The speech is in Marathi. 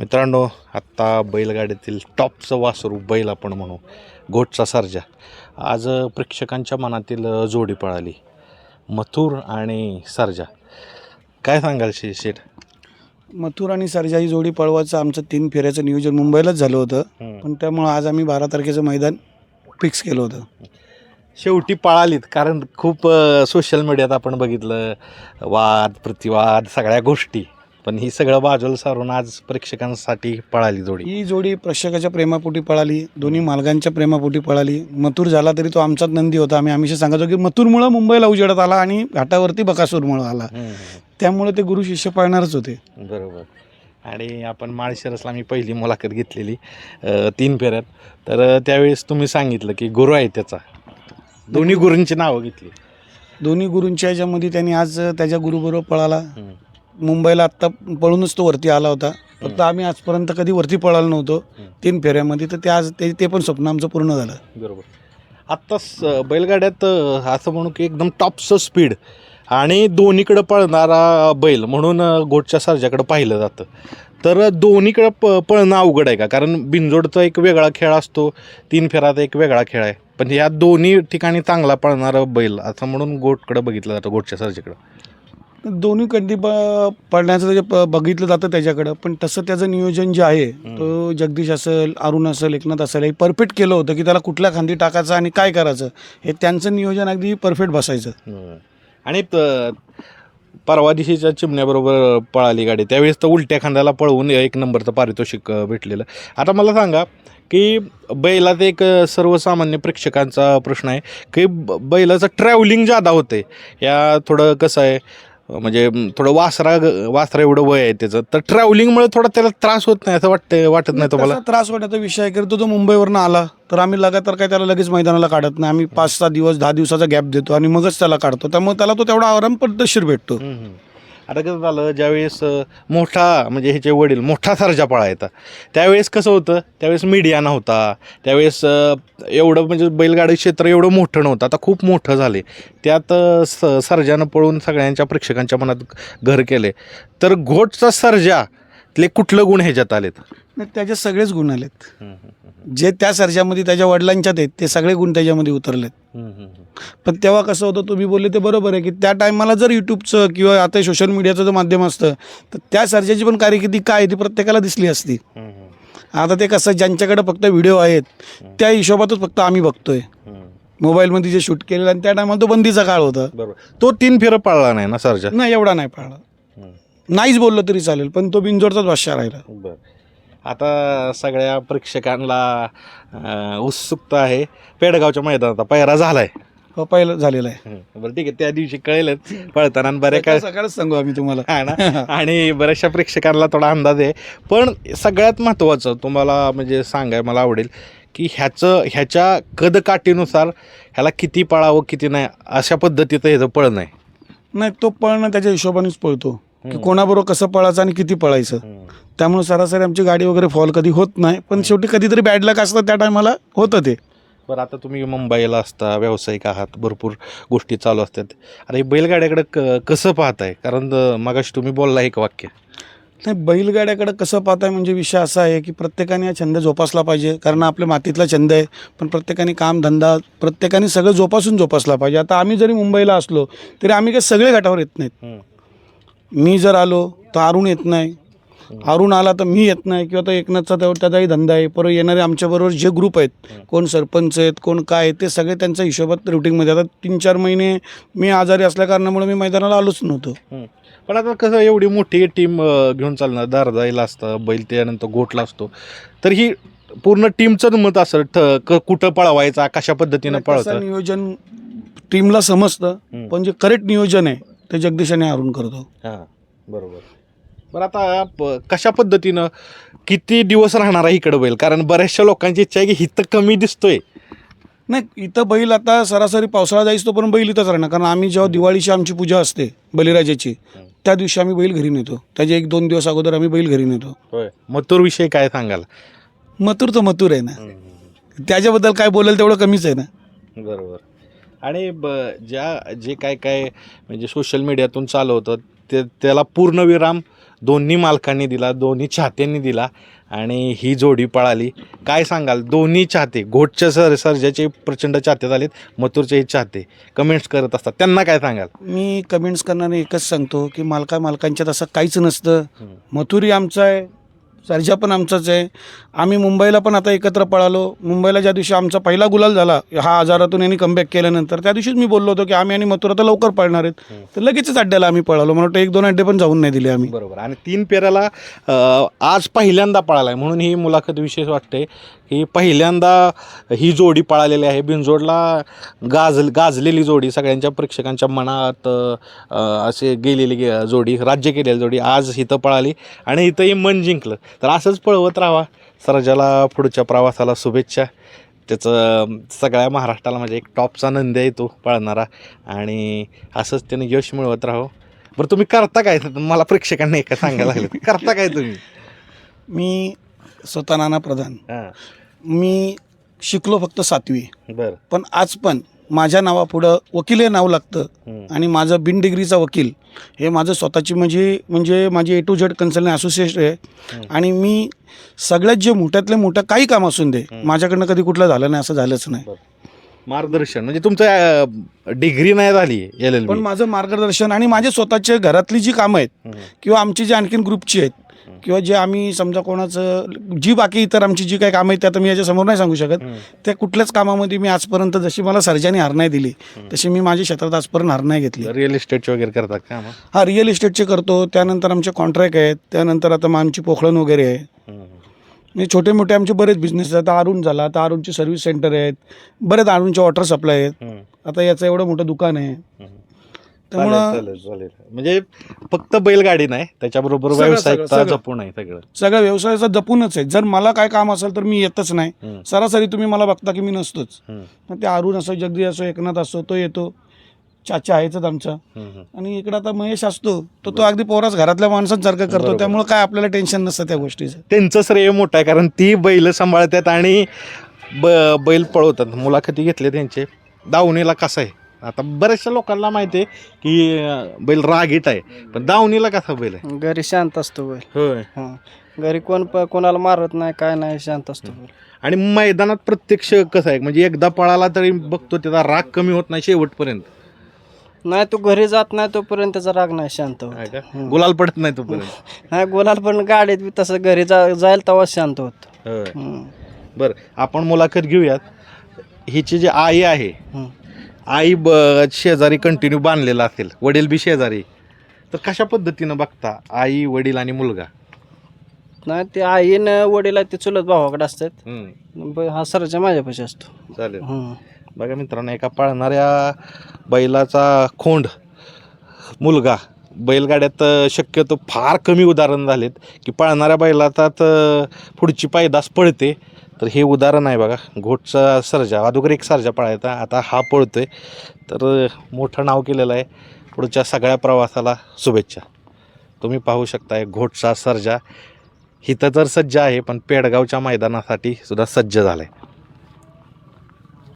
मित्रांनो आत्ता बैलगाडीतील टॉपचं वासरू बैल आपण म्हणू. गोटचा सर्जा. आज प्रेक्षकांच्या मनातील जोडी पळाली. मथुर आणि सर्जा. काय सांगाल शे शेठ? मथुर आणि सर्जा ही जोडी पळवायचं आमचं तीन फेऱ्याचं नियोजन मुंबईलाच झालं होतं. पण त्यामुळं आज आम्ही बारा तारखेचं मैदान फिक्स केलं होतं. शेवटी पळालीत कारण खूप सोशल मीडियात आपण बघितलं. वाद प्रतिवाद सगळ्या गोष्टी. पण ही सगळं बाजूला सारून आज प्रेक्षकांसाठी पळाली जोडी. ही जोडी प्रेक्षकाच्या प्रेमापोटी पळाली दोन्ही मालकांच्या प्रेमापोटी पळाली. मथुर झाला तरी तो आमचाच नंदी होता. आम्ही हमेशा सांगायचो की मथुरमुळं मुंबईला उजेडत आला आणि घाटावरती बकासूरमुळं आला. त्यामुळे ते गुरु शिष्य पळणारच होते. बरोबर. आणि आपण माळशिरसला मी पहिली मुलाखत घेतलेली अ, तीन फेऱ्यात. तर त्यावेळेस तुम्ही सांगितलं की गुरु आहे त्याचा. दोन्ही गुरूंची नावं घेतली. दोन्ही गुरूंच्या याच्यामध्ये त्यांनी आज त्याच्या गुरुबरोबर पळाला. मुंबईला आत्ता पळूनच तो वरती आला होता. फक्त आम्ही आजपर्यंत कधी वरती पळालो नव्हतो. तीन फेऱ्यामध्ये तर ते आज ते ते पण स्वप्न आमचं पूर्ण झालं. बरोबर. आत्ता स- बैलगाड्यात असं म्हणू की एकदम टॉपचं स्पीड आणि दोन्हीकडं पळणारा बैल म्हणून अ, गोटच्या सर्जाकडं पाहिलं जातं. तर दोन्हीकडं प पळणं अवघड आहे का? कारण बिनजोडचा एक वेगळा खेळ असतो तीन फेराचा एक वेगळा खेळ आहे. पण या दोन्ही ठिकाणी चांगला पळणारा बैल असं म्हणून गोटकडं बघितलं जातं गोटच्या सर्जाकडं. दोन्ही कधी ब पळण्याचं त्याच्या प- बघितलं जातं त्याच्याकडं. पण तसं त्याचं नियोजन जे आहे तो जगदीश असेल अरुण असेल एकनाथ असेल हे परफेक्ट केलं होतं की त्याला कुठल्या खांदी टाकायचं आणि काय करायचं हे त्यांचं नियोजन अगदी परफेक्ट बसायचं. आणि परवा दिवशीच्या चिमण्याबरोबर पळाली गाडी. त्यावेळेस तर उलट्या खांद्याला पळवून एक नंबरचं पारितोषिक अ, भेटलेलं. आता मला सांगा की बैलात एक अ, सर्वसामान्य प्रेक्षकांचा प्रश्न आहे की ब- बैलाचं ट्रॅव्हलिंग जादा होते या थोडं कसं आहे? म्हणजे थोडं वासरा वासरा एवढं वय आहे त्याचं. तर ट्रॅव्हलिंगमुळे थोडा त्याला त्रास होत नाही असं वाटतं वाटत नाही तुम्हाला? त्रास वाटायचा विषय आहे. की तो जो मुंबईवरनं आला तर आम्ही लगातार काय त्याला लगेच मैदानाला काढत नाही. आम्ही पाच सहा दिवस दहा दिवसाचा गॅप देतो आणि मगच त्याला काढतो. त्यामुळे त्याला तो तेवढा आराम पद्धतशीर भेटतो. आता कसं झालं ज्यावेळेस मोठा म्हणजे ह्याचे वडील मोठा सर्जा पळायचा त्यावेळेस कसं होतं त्यावेळेस मीडिया नव्हता त्यावेळेस एवढं म्हणजे बैलगाडी क्षेत्र एवढं मोठं नव्हतं आता खूप मोठं झाले. त्यात स सर्जानं पळून सगळ्यांच्या प्रेक्षकांच्या मनात घर केले. तर घोटचा सर्जा तले कुठलं गुण ह्याच्यात आलेत? नाही, त्याचे सगळेच गुण आलेत. जे त्या सर्जामध्ये त्याच्या वडिलांच्यात आहेत ते सगळे गुण त्याच्यामध्ये उतरलेत. पण तेव्हा कसं होतं तुम्ही बोलले ते बरोबर आहे की त्या टायमाला जर यूट्यूबचं किंवा आता सोशल मीडियाचं जर माध्यम असतं तर त्या सर्जाची पण कार्यकिर्दी काय ती प्रत्येकाला दिसली असती. आता ते कसं ज्यांच्याकडे फक्त व्हिडिओ आहेत त्या हिशोबातच फक्त आम्ही बघतोय. मोबाईलमध्ये जे शूट केलेलं आणि त्या टायमाला तो बंदीचा काळ होता. बरोबर. तो तीन फेरं पळला नाही ना सर्जा? नाही एवढा नाही पाळला. नाहीच बोललं तरी चालेल पण तो बिनजोडचाच भाषा राहिला. बर. आता सगळ्या प्रेक्षकांना उत्सुकता आहे. पेडगावच्या मैदानात पहिरा झालाय. हो पहिलं झालेलं आहे. बरं ठीक आहे त्या दिवशी कळेलच. पळताना बऱ्या काय सकाळच सांगू आम्ही तुम्हाला. आहे ना? आणि बऱ्याचशा प्रेक्षकांना थोडा अंदाज आहे. पण सगळ्यात महत्त्वाचं तुम्हाला म्हणजे सांगाय मला आवडेल की ह्याचं ह्याच्या कदकाठीनुसार ह्याला किती पळावं किती नाही अशा पद्धतीचं ह्याचं पळणं आहे. नाही तो पळणं त्याच्या हिशोबानेच पळतो. की कोणाबरोबर कसं पळायचं आणि किती पळायचं. त्यामुळे सरासरी आमची गाडी वगैरे फॉल कधी होत नाही पण शेवटी कधीतरी बॅड लक असतं त्या टायमाला होतं ते. बरं आता तुम्ही मुंबईला असता व्यावसायिक आहात भरपूर गोष्टी चालू असतात. हे बैलगाड्याकडे क कसं पाहताय? कारण मगाशी तुम्ही बोलला एक वाक्य. नाही बैलगाड्याकडे कसं पाहताय म्हणजे विषय असा आहे की प्रत्येकाने हा छंद जोपासला पाहिजे. कारण आपल्या मातीतला छंद आहे पण प्रत्येकाने काम धंदा प्रत्येकाने सगळं जोपासून जोपासला पाहिजे. आता आम्ही जरी मुंबईला असलो तरी आम्ही काही सगळे घाटावर येत नाहीत. मी जर आलो तर अरुण येत नाही. अरुण आला तर मी येत नाही किंवा तो एकनाथचा तेवढा त्याचाही धंदा आहे. परत येणारे आमच्याबरोबर जे ग्रुप आहेत कोण सरपंच आहेत कोण काय आहेत ते सगळे त्यांच्या हिशोबात रुटीनमध्ये आता तीन चार महिने मी आजारी असल्या कारणामुळे मी मैदानाला आलोच नव्हतो. पण आता कसं एवढी मोठी टीम घेऊन चालणार. दारदाईला असतं बैल त्यानंतर गोटला असतो. तर ही पूर्ण टीमचं मत असं ठ कुठं पळवायचा कशा पद्धतीनं पळवतं नियोजन टीमला समजतं. पण जे करेक्ट नियोजन आहे ते जगदीशाने अरुण करतो. हां बरोबर. बरं आता प- कशा पद्धतीनं किती दिवस राहणार आहे इकडं बैल? कारण बऱ्याचशा लोकांची इच्छा आहे की हिथं कमी दिसतोय. नाही इथं बैल आता सरासरी पावसाळा जायच तो पण बैल इथंच राहणार. कारण आम्ही जेव्हा दिवाळीची आमची पूजा असते बलिराजाची त्या दिवशी आम्ही बैल घरी नेतो. त्याच्या एक दोन दिवस अगोदर आम्ही बैल घरी नेतो. मथुर विषयी काय सांगाल? मथुर तर मथुर आहे ना. त्याच्याबद्दल काय बोलेल तेवढं कमीच आहे ना. बरोबर. आणि ब ज्या जे काय काय म्हणजे सोशल मीडियातून चालू होतं ते त्याला पूर्णविराम दोन्ही मालकांनी दिला दोन्ही चाहत्यांनी दिला आणि ही जोडी पळाली. काय सांगाल? दोन्ही चाहते घोटच्या सर सर्जाचे प्रचंड चाहते झालेत मथुरचेही चाहते. कमेंट्स करत असतात. त्यांना काय सांगाल? मी कमेंट्स करणारे एकच सांगतो की मालका मालकांच्यात असं काहीच नसतं. मथुरी आमचा आहे सर्जा पण आमचाच आहे. आम्ही मुंबईला पण आता एकत्र पळालो. मुंबईला ज्या दिवशी आमचा पहिला गुलाल झाला हा आजारातून यांनी कमबॅक केल्यानंतर त्या दिवशीच मी बोललो होतो की आम्ही आणि मथुरा तर लवकर पळणार आहेत. तर लगेचच अड्ड्याला आम्ही पळालो. मला वाटतं एक दोन अड्डे पण जाऊन नाही दिले आम्ही. बरोबर. आणि तीन पेऱ्याला आज पहिल्यांदा पळाला आहे म्हणून ही मुलाखत विशेष वाटते. की पहिल्यांदा ही जोडी पळालेली आहे. बिनजोडला गाज गाजलेली जोडी सगळ्यांच्या प्रेक्षकांच्या मनात असे गेलेली गे- जोडी राज्य केलेली जोडी आज इथं पळाली आणि इथंही मन जिंकलं. तर असंच पळवत राहावा सरजाला पुढच्या प्रवासाला शुभेच्छा. त्याचं सगळ्या महाराष्ट्राला म्हणजे एक टॉपचा नंदी आहे तो पळणारा आणि असंच त्याने यश मिळवत राहावं बरं तुम्ही करता काय? मला प्रेक्षकांना एका सांगायला लागलं. करता काय तुम्ही? मी स्वतः नाना प्रधान. हां. मी शिकलो फक्त सातवी. बरं. पण आज पण माझ्या नावापुढं वकील हे नाव लागतं. आणि माझं बिन डिग्रीचा वकील हे माझं स्वतःची म्हणजे म्हणजे माझी A to Z consultant association आहे. आणि मी सगळ्यात जे मोठ्यातले मोठं काही काम असून दे माझ्याकडनं कधी कुठलं झालं नाही असं झालंच नाही. मार्गदर्शन म्हणजे तुमचं डिग्री नाही झाली एल एल पण माझं मार्गदर्शन आणि माझे स्वतःचे घरातली जी कामं आहेत किंवा आमची जी आणखीन ग्रुपची आहेत किंवा जे आम्ही समजा कोणाचं जी बाकी इतर आमची जी काही कामं आहेत ते आता मी याच्यासमोर नाही सांगू शकत. त्या कुठल्याच कामामध्ये मी आजपर्यंत जशी मला सर्जाने हार नाही दिली तशी मी माझ्या क्षेत्रात आजपर्यंत हार नाही घेतली. रिअल इस्टेटचे वगैरे करतात का हा रिअल इस्टेटचे करतो. त्यानंतर आमचे कॉन्ट्रॅक्ट आहेत. त्यानंतर आता मग आमची पोखळण वगैरे आहे. म्हणजे छोटे मोठे आमचे बरेच बिझनेस आहेत. आता अरुण झाला आता अरुणचे सर्व्हिस सेंटर आहेत. बरेच अरुणचे वॉटर सप्लाय आहेत. आता याचं एवढं मोठं दुकान आहे. त्यामुळं चालेल चालेल म्हणजे फक्त बैलगाडी नाही त्याच्याबरोबर सगळं, व्यावसायिकता सगळं, सगळं. जपून आहे सगळं. सगळ्या व्यवसायाचा जपूनच आहे. जर मला काय काम असेल तर मी येतच नाही. सरासरी तुम्ही मला बघता की मी नसतोच. हम्म. मग ते अरुण असो जगदी असो एकनाथ असो तो येतो. चाचा आहेच आमचा हम्म. आणि इकडे आता महेश असतो तो तो अगदी पोरास घरातल्या माणसांसारखं करतो. बरोबर. त्यामुळे काय आपल्याला टेन्शन नसतं त्या गोष्टीचं. त्यांचं श्रेय मोठं आहे कारण ती बैल सांभाळतात आणि ब बैल पळवतात. मुलाखती घेतले त्यांचे. दावणीला कसं आहे? आता बऱ्याचशा लोकांना माहिती आहे की बैल रागीट आहे. पण दावणीला कसा बैल आहे? घरी शांत असतो बैल. होय. हां. घरी कोण प कोणाला मारत नाही काय नाही शांत असतो बैल. आणि मैदानात प्रत्यक्ष कसं आहे? म्हणजे एकदा पळाला तरी बघतो त्याचा राग कमी होत नाही शेवटपर्यंत. नाही तो घरी जात नाही तोपर्यंत त्याचा राग नाही शांत होत. आहे का? गुलाल पडत नाही तोपर्यंत. नाही गोलाल पण गाडीत बी तसं घरी जा जाईल तेव्हा शांत होत. होय. हम्म. बरं आपण मुलाखत घेऊयात. हिची जी आई आहे हम्म. आई ब शेजारी कंटिन्यू बांधलेला असेल वडील बी शेजारी. तर कशा पद्धतीनं बघता आई वडील आणि मुलगा? नाही ते आईनं वडील आहे ते चुलत भावाकडे असतात. हम्म, ब- हा सरच्या माझ्यापाशी असतो. चालेल. बघा मित्रांनो एका पळणाऱ्या बैलाचा खोंड मुलगा. बैलगाड्यात अ, शक्यतो फार कमी उदाहरण झालेत की पळणाऱ्या बैलातात अ, पुढची पायदास पळते. तर हे उदाहरण आहे बघा. घोटचा सर्जा अगोदर एक सर्जा पळायचा. आता हा पळतोय. तर मोठं नाव केलेलं आहे. पुढच्या सगळ्या प्रवासाला शुभेच्छा. तुम्ही पाहू शकताय घोटचा सर्जा. इथं तर सज्ज आहे पण पेडगावच्या मैदानासाठी सुद्धा सज्ज झाला आहे